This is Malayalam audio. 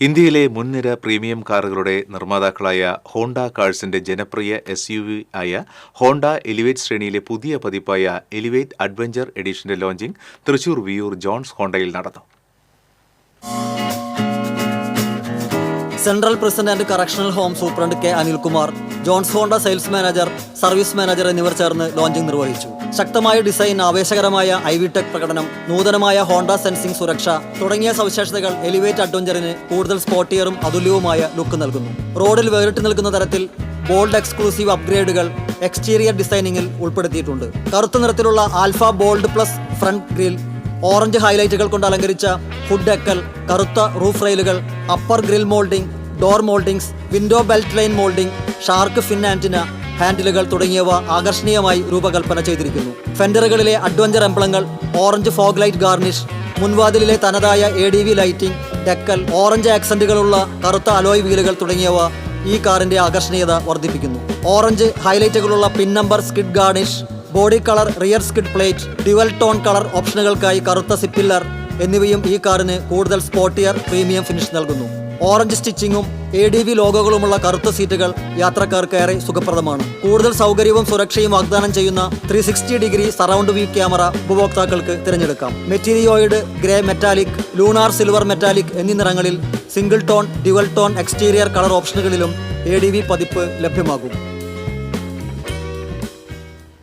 ഇന്ത്യയിലെ മുൻനിര പ്രീമിയം കാറുകളുടെ നിർമ്മാതാക്കളായ ഹോണ്ട കാഴ്സിന്റെ ജനപ്രിയ എസ് യു വി ആയ ഹോണ്ട എലിവേറ്റ് ശ്രേണിയിലെ പുതിയ പതിപ്പായ എലിവേറ്റ് അഡ്വഞ്ചർ എഡിഷന്റെ ലോഞ്ചിംഗ് തൃശൂർ വിയൂർ ജോൺസ് ഹോണ്ടയിൽ നടന്നു. Central president and correctional home superintendent K Anilkumar Johns Honda sales manager service manager എന്നിവർ ചേർന്ന് ലോഞ്ചിംഗ് നിർവഹിച്ചു. ശക്തമായ ഡിസൈൻ ആവേശകരമായ ഐ വി ടെക് പ്രകടനം നൂതനമായ ഹോണ്ട സെൻസിംഗ് സുരക്ഷ തുടങ്ങിയ സവിശേഷതകൾ എലിവേറ്റ് അഡ്വഞ്ചറിന് കൂടുതൽ സ്പോട്ടിയറും അതുല്യവുമായ ലുക്ക് നൽകുന്നു. റോഡിൽ വേറിട്ട് നിൽക്കുന്ന തരത്തിൽ ബോൾഡ് എക്സ്ക്ലൂസീവ് അപ്ഗ്രേഡുകൾ എക്സ്റ്റീരിയർ ഡിസൈനിങ്ങിൽ ഉൾപ്പെടുത്തിയിട്ടുണ്ട്. കറുത്ത നിറത്തിലുള്ള alpha bold plus front grill orange ഹൈലൈറ്റുകൾ കൊണ്ട് അലങ്കരിച്ച ഫുഡ് ഡെക്കൽ കറുത്ത roof റെയിലുകൾ upper grill moulding door mouldings window belt line moulding shark fin antenna ഹാൻഡിലുകൾ തുടങ്ങിയവ ആകർഷണീയമായി രൂപകൽപ്പന ചെയ്തിരിക്കുന്നു. ഫെൻഡറുകളിലെ അഡ്വഞ്ചർ എംബ്ലങ്ങൾ ഓറഞ്ച് ഫോഗ് ലൈറ്റ് ഗാർണിഷ് മുൻവാതിലിലെ തനതായ A D V lighting decal orange ആക്സന്റുകളുള്ള കറുത്ത അലോയ് വീലുകൾ തുടങ്ങിയവ ഈ കാറിന്റെ ആകർഷണീയത വർദ്ധിപ്പിക്കുന്നു. ഓറഞ്ച് ഹൈലൈറ്റുകളുള്ള പിൻ number skid garnish body colour rear skid plate dual tone colour ഓപ്ഷനുകൾക്കായി കറുത്ത സിപ്പില്ലർ എന്നിവയും ഈ കാറിന് കൂടുതൽ സ്പോട്ടിയർ പ്രീമിയം ഫിനിഷ് നൽകുന്നു. ഓറഞ്ച് സ്റ്റിച്ചിങ്ങും എ ഡി വി ലോഗോകളുമുള്ള കറുത്ത സീറ്റുകൾ യാത്രക്കാർക്ക് ഏറെ സുഖപ്രദമാണ്. കൂടുതൽ സൗകര്യവും സുരക്ഷയും വാഗ്ദാനം ചെയ്യുന്ന three sixty degree surround view camera ഉപഭോക്താക്കൾക്ക് തിരഞ്ഞെടുക്കാം. Meteoroid grey metallic lunar silver metallic എന്നീ നിറങ്ങളിൽ single tone dual tone exterior colour ഓപ്ഷനുകളിലും A D V പതിപ്പ് ലഭ്യമാകും.